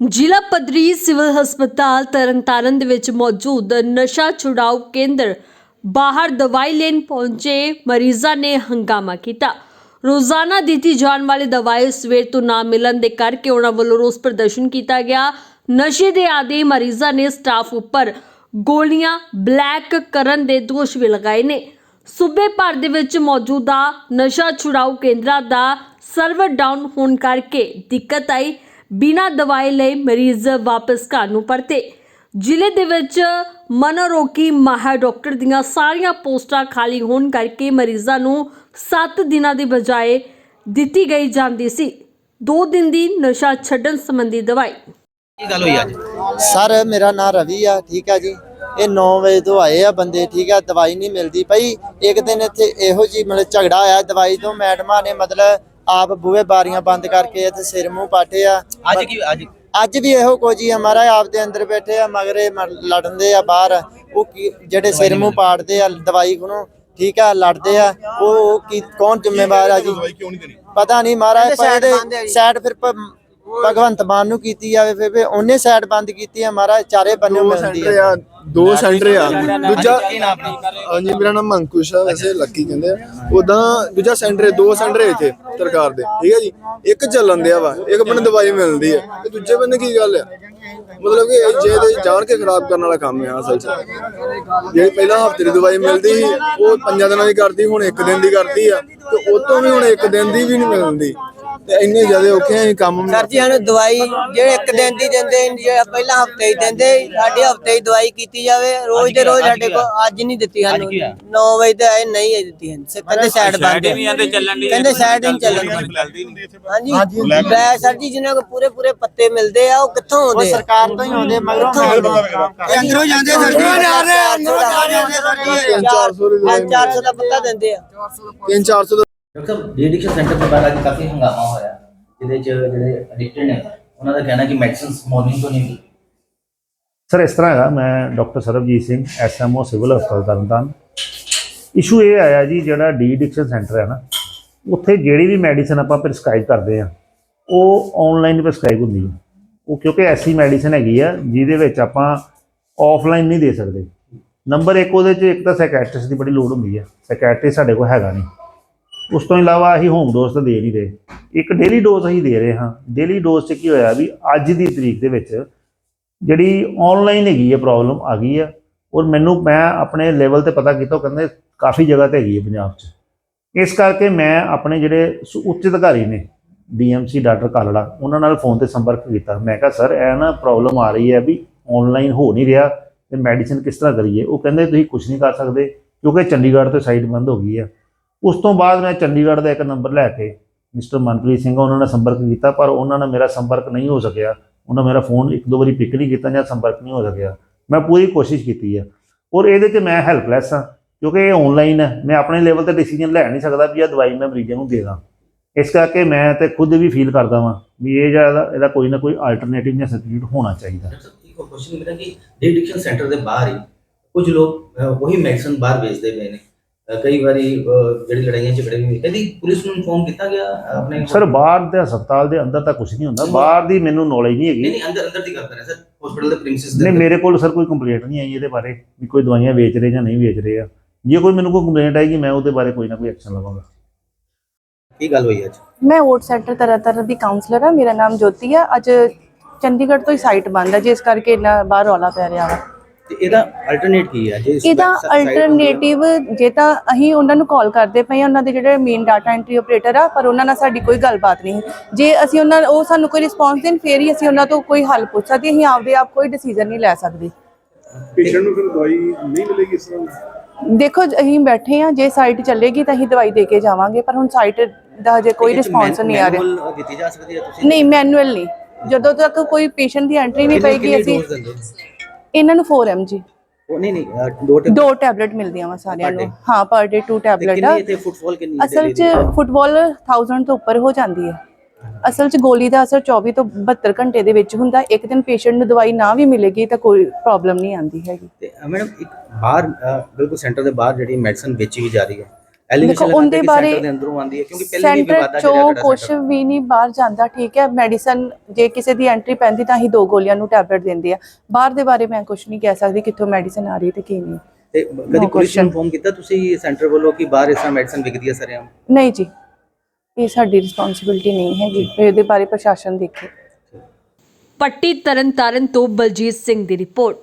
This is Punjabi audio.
ਜ਼ਿਲ੍ਹਾ ਪੱਧਰੀ ਸਿਵਲ ਹਸਪਤਾਲ ਤਰਨਤਾਰਨ ਦੇ ਵਿੱਚ ਮੌਜੂਦ ਨਸ਼ਾ ਛੁਡਾਊ ਕੇਂਦਰ ਬਾਹਰ ਦਵਾਈ ਲੈਣ ਪਹੁੰਚੇ ਮਰੀਜ਼ਾਂ ਨੇ ਹੰਗਾਮਾ ਕੀਤਾ। ਰੋਜ਼ਾਨਾ ਦਿੱਤੀ ਜਾਣ ਵਾਲੀ ਦਵਾਈ ਸਵੇਰ ਤੋਂ ਨਾ ਮਿਲਣ ਦੇ ਕਰਕੇ ਉਹਨਾਂ ਵੱਲੋਂ ਰੋਸ ਪ੍ਰਦਰਸ਼ਨ ਕੀਤਾ ਗਿਆ। ਨਸ਼ੇ ਦੇ ਆਦੀ ਮਰੀਜ਼ਾਂ ਨੇ ਸਟਾਫ ਉੱਪਰ ਗੋਲੀਆਂ ਬਲੈਕ ਕਰਨ ਦੇ ਦੋਸ਼ ਵੀ ਲਗਾਏ ਨੇ। ਸੂਬੇ ਭਰ ਦੇ ਵਿੱਚ ਮੌਜੂਦਾ ਨਸ਼ਾ ਛੁਡਾਊ ਕੇਂਦਰਾਂ ਦਾ ਸਰਵਰ ਡਾਊਨ ਹੋਣ ਕਰਕੇ ਦਿੱਕਤ ਆਈ। ਬਿਨਾਂ ਦਵਾਈ ਲਈ ਮਰੀਜ਼ ਵਾਪਸ ਘਰ ਨੂੰ ਪਰਤੇ। ਜ਼ਿਲ੍ਹੇ ਦੇ ਵਿੱਚ ਮਨੋਰੋਗੀ ਮਾਹਰ ਡਾਕਟਰ ਦੀਆਂ ਸਾਰੀਆਂ ਪੋਸਟਾਂ ਖਾਲੀ ਹੋਣ ਕਰਕੇ ਮਰੀਜ਼ਾਂ ਨੂੰ 7 ਦਿਨਾਂ ਦੀ ਬਜਾਏ ਦਿੱਤੀ ਗਈ ਜਾਂਦੀ ਸੀ। 2 ਦਿਨ ਦੀ ਨਸ਼ਾ ਛੱਡਣ ਸੰਬੰਧੀ ਦਵਾਈ। ਕੀ ਗੱਲ ਹੋਈ ਅੱਜ? ਸਰ ਮੇਰਾ ਨਾਮ ਰਵੀ ਆ ਠੀਕ ਆ ਜੀ। ਇਹ 9 ਵਜੇ ਤੋਂ ਆਏ ਆ ਬੰਦੇ ਠੀਕ ਆ ਦਵਾਈ ਨਹੀਂ ਮਿਲਦੀ ਪਈ। ਇੱਕ ਦਿਨ ਇੱਥੇ ਇਹੋ ਜੀ ਮਤਲਬ ਝਗੜਾ ਆਇਆ ਦਵਾਈ ਤੋਂ ਮੈਡਮਾਂ ਨੇ ਮਤਲਬ ਆਪ ਬੂਹੇ ਬਾਰੀਆਂ ਬੰਦ ਕਰਕੇ ਇੱਥੇ ਸਿਰ ਮੂੰਹ ਪਾਟੇ ਆ। ਅੱਜ ਕੀ ਅੱਜ? ਅੱਜ ਵੀ ਇਹੋ ਕੁਝ ਹੀ ਆ ਮਹਾਰਾਜ ਆਪ ਦੇ ਅੰਦਰ ਬੈਠੇ ਆ ਮਗਰੇ ਲੜਨਦੇ ਆ ਬਾਹਰ। ਉਹ ਕੀ- ਜਿਹੜੇ ਸਿਰ ਮੂੰਹ ਪਾੜਦੇ ਆ ਦਵਾਈ ਕੋਲੋਂ ਠੀਕ ਆ ਲੜਦੇ ਆ ਉਹ ਕੀ ਕੌਣ ਜ਼ਿੰਮੇਵਾਰ ਆ ਜੀ? ਪਤਾ ਨਹੀਂ ਮਹਾਰਾਜ ਪਰ ਇਹਦੇ ਸਾਈਡ ਫਿਰ ਭਗਵੰਤ ਮਾਨ ਨੂੰ ਕੀਤੀ ਜਾਵੇ ਫਿਰ ਫਿਰ ਉਹਨੇ ਸਾਈਡ ਬੰਦ ਕੀਤੀ ਆ ਮਹਾਰਾਜ ਚਾਰੇ ਬੰਨਿਓ ਮਿਲਦੀ ਸੈਂਟਰ ਆ ਆ ਦੋ ਸੈਂਟਰ ਆ। ਦੂਜਾ? ਹਾਂਜੀ ਮੇਰਾ ਨਾਮ ਅੰਕੁਸ਼ ਆ ਵੈਸੇ ਲੱਕੀ ਕਹਿੰਦੇ ਆ। ਉਦਾਂ ਦੂਜਾ ਸੈਂਟਰ ਹੈ, ਦੋ ਸੈਂਟਰ ਹੈ ਇੱਥੇ ਸਰਕਾਰ ਦੇ। ਠੀਕ ਹੈ ਜੀ? ਇੱਕ ਚੱਲਣ ਦਿਆ ਵਾ ਇੱਕ ਬੰਨੇ ਦਵਾਈ ਮਿਲਦੀ ਹੈ। ਤੇ ਦੂਜੇ ਬੰਨੇ ਕੀ ਗੱਲ ਆ? ਮਤਲਬ ਕਿ ਇਹ ਜੇ ਤੇ ਜਾਣ ਕੇ ਖਰਾਬ ਕਰਨ ਵਾਲਾ ਕੰਮ ਆ ਅਸਲ 'ਚ। ਜਿਹੜੀ ਪਹਿਲਾਂ ਹਫ਼ਤੇ ਦੀ ਦਵਾਈ ਮਿਲਦੀ ਸੀ ਉਹ ਪੰਜਾਂ ਦਿਨਾਂ ਦੀ ਕਰਦੀ ਹੁਣ ਇੱਕ ਦਿਨ ਦੀ ਕਰਦੀ ਆ ਤੇ ਉਹ ਤੋਂ ਵੀ ਹੁਣ ਇੱਕ ਦਿਨ ਦੀ ਵੀ ਨਹੀਂ ਮਿਲਦੀ। ਤੇ ਇੰਨੇ ਜ਼ਿਆਦਾ ਔਖੇ ਆ ਕੰਮ ਸਰ ਜੀ ਸਾਨੂੰ ਦਵਾਈ ਜਿਹੜੇ ਇੱਕ ਦਿਨ ਦੀ ਦਿੰਦੇ ਜਿਹੜੇ ਪਹਿਲਾਂ ਹਫ਼ਤੇ ਹੀ ਦਿੰਦੇ ਸਾਡੇ ਹਫ਼ਤੇ ਹੀ ਦਵਾਈ ਕੀਤੀ ਜਾਵੇ ਰੋਜ਼ ਦੇ ਰੋਜ਼ ਸਾਡੇ ਕੋਲ ਅੱਜ ਨਹੀਂ ਦਿੱਤੀ ਸਾਨੂੰ। ਕੀ ਹੋਇਆ? 9 ਵਜੇ ਤੇ ਆਏ ਨਹੀਂ ਹੈ ਦਿੱਤੀ ਹਨ ਕਹਿੰਦੇ ਸਾਈਡ ਬੰਦ ਹੈ। ਕਹਿੰਦੇ ਸਾਈਡ ਨਹੀਂ ਚੱਲਣ ਹਾਂਜੀ। ਲੈ ਸਰ ਜੀ ਜਿਨ੍ਹਾਂ ਕੋ ਪੂਰੇ ਪੂਰੇ ਪੱਤੇ ਮਿਲਦੇ ਆ ਉਹ ਕਿੱਥੋਂ ਆਉਂਦੇ ਸਰਕਾਰ ਤੋਂ ਹੀ ਆਉਂਦੇ ਮਗਰੋਂ ਇਹ ਅੰਦਰੋਂ ਜਾਂਦੇ ਸਰ ਜੀ। ਅੰਦਰੋਂ ਤਿੰਨ ਚਾਰ ਸੌ ਦੀ ਦਵਾਈ 400 ਦਾ ਪੱਤਾ ਦਿੰਦੇ ਆ। 3-400 ਦਾ ਡਾਕਟਰ ਸਾਹਿਬ ਡੀਐਡਿਕਸ਼ਨ ਸੈਂਟਰ ਦੇ ਬਾਹਰ ਅੱਜ ਕਾਫੀ ਹੰਗਾਮਾ ਹੋਇਆ, ਜਿਹਦੇ ਚ ਜਿਹੜੇ ਐਡਿਕਟਡ ਨੇ, ਉਹਨਾਂ ਦਾ ਕਹਿਣਾ ਕਿ ਮੈਡੀਸਿਨਸ ਮਾਰਨਿੰਗ ਤੋਂ ਨਹੀਂ ਮਿਲੀ ਸਰ, ਇਸ ਤਰ੍ਹਾਂ ਹੈਗਾ, ਮੈਂ doctor Sarabjit Singh SMO civil ਹਸਪਤਾਲ ਤਰਨਤਾਰਨ। ਇਸ਼ੂ ਇਹ ਆਇਆ ਜੀ, ਜਿਹੜਾ ਡੀ ਐਡਿਕਸ਼ਨ ਸੈਂਟਰ ਹੈ ਨਾ, ਉੱਥੇ ਜਿਹੜੀ ਵੀ ਮੈਡੀਸਨ ਆਪਾਂ ਪ੍ਰਿਸਕ੍ਰਾਈਬ ਕਰਦੇ ਆ ਉਹ ਆਨਲਾਈਨ ਪ੍ਰਿਸਕ੍ਰਾਈਬ ਹੁੰਦੀ ਹੈ। ਉਹ ਕਿਉਂਕਿ ਐਸੀ ਮੈਡੀਸਨ ਹੈਗੀ ਆ, ਜਿਹਦੇ ਵਿੱਚ ਆਪਾਂ ਆਫਲਾਈਨ ਨਹੀਂ ਦੇ ਸਕਦੇ। ਨੰਬਰ 1 ਉਹਦੇ 'ਚ, ਇੱਕ ਤਾਂ ਸਾਈਕੈਟ੍ਰਿਸਟ ਦੀ ਬੜੀ ਲੋੜ ਹੁੰਦੀ ਹੈ ਸਾਈਕੈਟ੍ਰਿਸਟ ਸਾਡੇ ਕੋਲ ਹੈਗਾ ਨਹੀਂ। ਉਸ ਤੋਂ ਇਲਾਵਾ ਅਸੀਂ ਹੋਮ ਡੋਜ਼ ਤਾਂ ਦੇ ਨਹੀਂ ਰਹੇ। ਇੱਕ ਡੇਲੀ ਡੋਜ਼ ਅਸੀਂ ਦੇ ਰਹੇ ਹਾਂ। ਡੇਲੀ ਡੋਜ਼ 'ਚ ਕੀ ਹੋਇਆ ਵੀ ਅੱਜ ਦੀ ਤਰੀਕ ਦੇ ਵਿੱਚ ਜਿਹੜੀ ਆਨਲਾਈਨ ਹੈਗੀ ਹੈ ਪ੍ਰੋਬਲਮ ਆ ਗਈ ਹੈ ਔਰ ਮੈਨੂੰ ਮੈਂ ਆਪਣੇ ਲੈਵਲ ਤੇ ਪਤਾ ਕੀਤਾ, ਉਹ ਕਹਿੰਦੇ ਕਾਫੀ ਜਗ੍ਹਾ ਤੇ ਹੈਗੀ ਹੈ ਪੰਜਾਬ 'ਚ। ਇਸ ਕਰਕੇ ਮੈਂ ਆਪਣੇ ਜਿਹੜੇ ਸ- ਉੱਚ ਅਧਿਕਾਰੀ ਨੇ ਡੀਐਮਸੀ ਡਾਕਟਰ ਕਾਲੜਾ, ਉਹਨਾਂ ਨਾਲ ਫੋਨ ਤੇ ਸੰਪਰਕ ਕੀਤਾ। ਮੈਂ ਕਿਹਾ, ਸਰ, ਇਹ ਨਾ ਪ੍ਰੋਬਲਮ ਆ ਰਹੀ ਹੈ ਵੀ ਆਨਲਾਈਨ ਹੋ ਨਹੀਂ ਰਿਹਾ ਤੇ ਮੈਡੀਸਿਨ ਕਿਸ ਤਰ੍ਹਾਂ ਕਰੀਏ? ਉਹ ਕਹਿੰਦੇ, ਤੁਸੀਂ ਕੁਝ ਨਹੀਂ ਕਰ ਸਕਦੇ ਕਿਉਂਕਿ ਚੰਡੀਗੜ੍ਹ ਤੋਂ ਸਾਈਟ ਬੰਦ ਹੋ ਗਈ ਹੈ ਉਸ ਤੋਂ ਬਾਅਦ ਮੈਂ ਚੰਡੀਗੜ੍ਹ ਦਾ ਇੱਕ ਨੰਬਰ ਲੈ ਕੇ ਮਿਸਟਰ ਮਨਪ੍ਰੀਤ ਸਿੰਘ, ਉਹਨਾਂ ਨਾਲ ਸੰਪਰਕ ਕੀਤਾ, ਪਰ ਉਹਨਾਂ ਨਾਲ ਮੇਰਾ ਸੰਪਰਕ ਨਹੀਂ ਹੋ ਸਕਿਆ। ਉਹਨਾਂ ਮੇਰਾ ਫੋਨ ਇੱਕ ਦੋ ਵਾਰੀ ਪਿਕ ਨਹੀਂ ਕੀਤਾ ਜਾਂ ਸੰਪਰਕ ਨਹੀਂ ਹੋ ਸਕਿਆ। ਮੈਂ ਪੂਰੀ ਕੋਸ਼ਿਸ਼ ਕੀਤੀ ਹੈ ਔਰ ਇਹਦੇ 'ਚ ਮੈਂ ਹੈਲਪਲੈਸ ਹਾਂ ਕਿਉਂਕਿ ਇਹ ਆਨਲਾਈਨ ਹੈ ਮੈਂ ਆਪਣੇ ਲੈਵਲ ਤੇ ਡਿਸੀਜਨ ਲੈ ਨਹੀਂ ਸਕਦਾ ਵੀ ਇਹ ਦਵਾਈ ਮੈਂ ਮਰੀਜ਼ਾਂ ਨੂੰ ਦੇ ਦਾਂ। ਇਸ ਕਰਕੇ ਮੈਂ ਤੇ ਖੁਦ ਵੀ ਫੀਲ ਕਰਦਾ ਵਾਂ ਵੀ ਇਹ ਜਿਹੜਾ ਇਹਦਾ ਕੋਈ ਨਾ ਕੋਈ ਆਲਟਰਨੇਟਿਵ ਜਾਂ ਸਬਸਟੀਟਿਊਟ ਹੋਣਾ ਚਾਹੀਦਾ। ਕੁਐਸਚਨ ਮੇਰਾ ਕਿ ਡੀਐਡਿਕਸ਼ਨ ਸੈਂਟਰ ਦੇ ਬਾਹਰ ਹੀ ਕੁਝ ਲੋਕ ਉਹੀ ਮੈਡੀਸਨ ਬਾਹਰ ਵੇਚਦੇ ਪਏ ਨੇ? ਕਈ ਵਾਰੀ ਜਿਹੜੀ ਲੜਾਈਆਂ ਝਗੜੇ ਵੀ ਹੋਏ ਕਦੀ ਪੁਲਿਸ ਨੂੰ ਇਨਫੋਰਮ ਕੀਤਾ ਗਿਆ ਆਪਣੇ ਸਰ ਬਾਹਰ ਦੇ ਹਸਪਤਾਲ ਦੇ ਅੰਦਰ ਤਾਂ ਕੁਝ ਨਹੀਂ ਹੁੰਦਾ। ਬਾਹਰ ਦੀ ਮੈਨੂੰ ਨੌਲੇਜ ਨਹੀਂ ਹੈਗੀ। ਨਹੀਂ ਅੰਦਰ ਅੰਦਰ ਦੀ ਗੱਲ ਕਰ ਰਹੇ ਸਰ। ਹਸਪੀਟਲ ਦੇ ਪ੍ਰੀਮਿਸਿਸ ਦੇ ਨਹੀਂ। ਮੇਰੇ ਕੋਲ ਸਰ ਕੋਈ ਕੰਪਲੇਂਟ ਨਹੀਂ ਆਈ ਇਹਦੇ ਬਾਰੇ ਵੀ ਕੋਈ ਦਵਾਈਆਂ ਵੇਚ ਰਹੇ ਜਾਂ ਨਹੀਂ ਵੇਚ ਰਹੇ ਆ। ਜੇ ਕੋਈ ਮੈਨੂੰ ਕੋਈ ਕੰਪਲੇਂਟ ਆਏਗੀ ਮੈਂ ਉਹਦੇ ਬਾਰੇ ਕੋਈ ਨਾ ਕੋਈ ਐਕਸ਼ਨ ਲਵਾਂਗਾ। ਕੀ ਗੱਲ ਹੋਈ ਅੱਜ? ਮੈਂ ਓਟ ਸੈਂਟਰ ਤਰ੍ਹਾਂ ਤਰ੍ਹਾਂ ਦੀ ਕਾਉਂਸਲਰ ਆ ਮੇਰਾ ਨਾਮ ਜੋਤੀ ਆ। ਅੱਜ ਚੰਡੀਗੜ੍ਹ ਤੋਂ ਹੀ ਸਾਈਟ ਬੰਦ ਹੈ ਜਿਸ ਕਰਕੇ ਇੰਨਾ ਬਾਹਰ ਰੌਲਾ ਪੈ ਰਿਹਾ ਵਾ। ਤੇ ਇਹਦਾ ਅਲਟਰਨੇਟ ਕੀ ਹੈ ਜੇ ਇਸ ਇਹਦਾ side ਹੁੰਦੀ ਹੈ- ਅਲਟਰਨੇਟਿਵ ਜੇ ਤਾਂ ਅਸੀਂ ਉਹਨਾਂ ਨੂੰ ਕਾਲ ਕਰਦੇ ਪਏ ਆ ਉਹਨਾਂ ਦੇ ਜਿਹੜੇ ਮੇਨ ਡਾਟਾ ਐਂਟਰੀ ਆਪਰੇਟਰ ਆ ਪਰ ਉਹਨਾਂ ਨਾਲ ਸਾਡੀ ਕੋਈ ਗੱਲਬਾਤ ਨਹੀਂ ਜੇ ਅਸੀਂ ਉਹਨਾਂ ਉਹ ਸਾਨੂੰ ਕੋਈ ਰਿਸਪੌਂਸ ਦੇਣ ਫੇਰ ਹੀ ਅਸੀਂ ਉਹਨਾਂ ਤੋਂ ਕੋਈ ਹੱਲ ਪੁੱਛ ਸਕਦੇ ਅਸੀਂ ਆਪਦੇ ਆਪ ਕੋਈ ਡਿਸੀਜਨ ਨਹੀਂ ਲੈ ਸਕਦੇ। ਪੇਸ਼ੈਂਟ ਨੂੰ ਫਿਰ ਦਵਾਈ ਨਹੀਂ ਮਿਲੇਗੀ ਇਸ ਤਰ੍ਹਾਂ ਦੇਖੋ ਜ- ਅਸੀਂ ਬੈਠੇ ਆ ਜੇ ਸਾਈਟ ਚੱਲੇਗੀ ਤਾਂ ਅਸੀਂ ਦਵਾਈ ਦੇ ਕੇ ਜਾਵਾਂਗੇ ਪਰ ਹੁਣ ਸਾਈਟ ਦਾ ਹਜੇ ਕੋਈ 'ਚ ਰਿਸਪੌਂਸ ਨਹੀਂ ਆ ਰਿਹਾ। manual ਦਿੱਤੀ ਜਾ ਸਕਦੀ ਹੈ ਤੁਸੀਂ? ਨਹੀਂ ਮੈਨੂਅਲ ਨਹੀਂ। ਜਦੋਂ ਤੱਕ ਕੋਈ ਪੇਸ਼ੈਂਟ ਦੀ ਐਂਟਰੀ ਨਹੀਂ ਕਿੰਨੀ- ਪਏਗੀ ਕਿੰਨੀ ਅਸੀਂ dose ਦਿੰਦੇ ਹੋ? ਇਹਨਾਂ ਨੂੰ 4 mg ਉਹ ਨਹੀਂ ਨਹੀਂ ਅਹ, ਦੋ ਟਿਪ ਦੋ ਟੈਬਲੇਟ ਮਿਲਦੀਆਂ ਵਾ ਸਾਰਿਆਂ Per ਨੂੰ day? ਹਾਂ ਪਰ ਡੇ 2 ਟੈਬਲੇਟ ਆ। ਕਿੰਨੀ ਇੱਥੇ ਫੁੱਟਫਾਲ ਕਿੰਨੀ ਅਸਲ 'ਚ? ਫੁੱਟਬਾਲ 1000 ਤੋਂ ਉੱਪਰ ਹੋ ਜਾਂਦੀ ਹੈ। ਅਸਲ 'ਚ ਗੋਲੀ ਦਾ ਅਸਰ 24 ਤੋਂ 72 ਘੰਟੇ ਦੇ ਵਿੱਚ ਹੁੰਦਾ। ਇੱਕ ਦਿਨ ਪੇਸ਼ੈਂਟ ਨੂੰ ਦਵਾਈ ਨਾ ਵੀ ਮਿਲੇਗੀ ਤਾਂ ਕੋਈ ਪ੍ਰੋਬਲਮ ਨਹੀਂ ਆਂਦੀ ਹੈਗੀ। ਤੇ ਮੈਡਮ ਇੱਕ ਬਾਹਰ ਅਹ, ਬਿਲਕੁਲ ਸੈਂਟਰ ਦੇ ਬਾਹਰ ਜਿਹੜੀ ਮੈਡੀਸਨ ਵੇਚੀ ਵੀ ਜਾ ਰਹੀ ਹੈ ਐਲੀਗੇਸ਼ਨ ਦੇਖੋ, ਉਹਦੇ ਬਾਰੇ ਸੈਂਟਰ ਦੇ ਅੰਦਰੋਂ ਆਉਂਦੀ ਹੈ ਕਿਉਂਕਿ ਪਹਿਲੇ ਵੀ ਸੈਂਟਰ ਵਿਵਾਦਾਂ ਚੋਂ ਕੁਝ ਵੀ ਨਹੀਂ ਬਾਹਰ ਜਾਂਦਾ ਠੀਕ ਹੈ। ਮੈਡੀਸਨ ਜੇ ਕਿਸੇ ਦੀ ਐਂਟਰੀ ਪੈਂਦੀ ਤਾਂ ਹੀ ਦੋ ਗੋਲੀਆਂ ਨੂੰ ਟੈਬਲੇਟ ਦਿੰਦੇ ਆ। ਬਾਹਰ ਦੇ ਬਾਰੇ ਮੈਂ ਕੁਝ ਨਹੀਂ ਕਹਿ ਸਕਦੀ ਕਿੱਥੋਂ ਮੈਡੀਸਨ ਆ ਰਹੀ ਤੇ ਕੀ ਨਹੀਂ। ਤੇ ਕਦੀ ਪੁਲਿਸ. ਇਨਫੋਰਮ ਕੀਤਾ ਤੁਸੀਂ ਸੈਂਟਰ ਵੱਲੋਂ ਕਿ ਬਾਹਰ ਇਸ ਤਰ੍ਹਾਂ ਮੈਡੀਸਨ ਵਿਕਦੀ ਹੈ ਸਰਿਆਮ ਨਹੀਂ ਜੀ ਇਹ ਸਾਡੀ ਰਿਸਪੌਂਸਿਬਿਲਟੀ ਨਹੀਂ ਹੈਗੀ। ਇਹਦੇ ਬਾਰੇ ਪ੍ਰਸ਼ਾਸਨ ਦੇਖੇ। ਪੱਟੀ ਤਰਨਤਾਰਨ ਤੋਂ ਬਲਜੀਤ ਸਿੰਘ ਦੀ ਰਿਪੋਰਟ।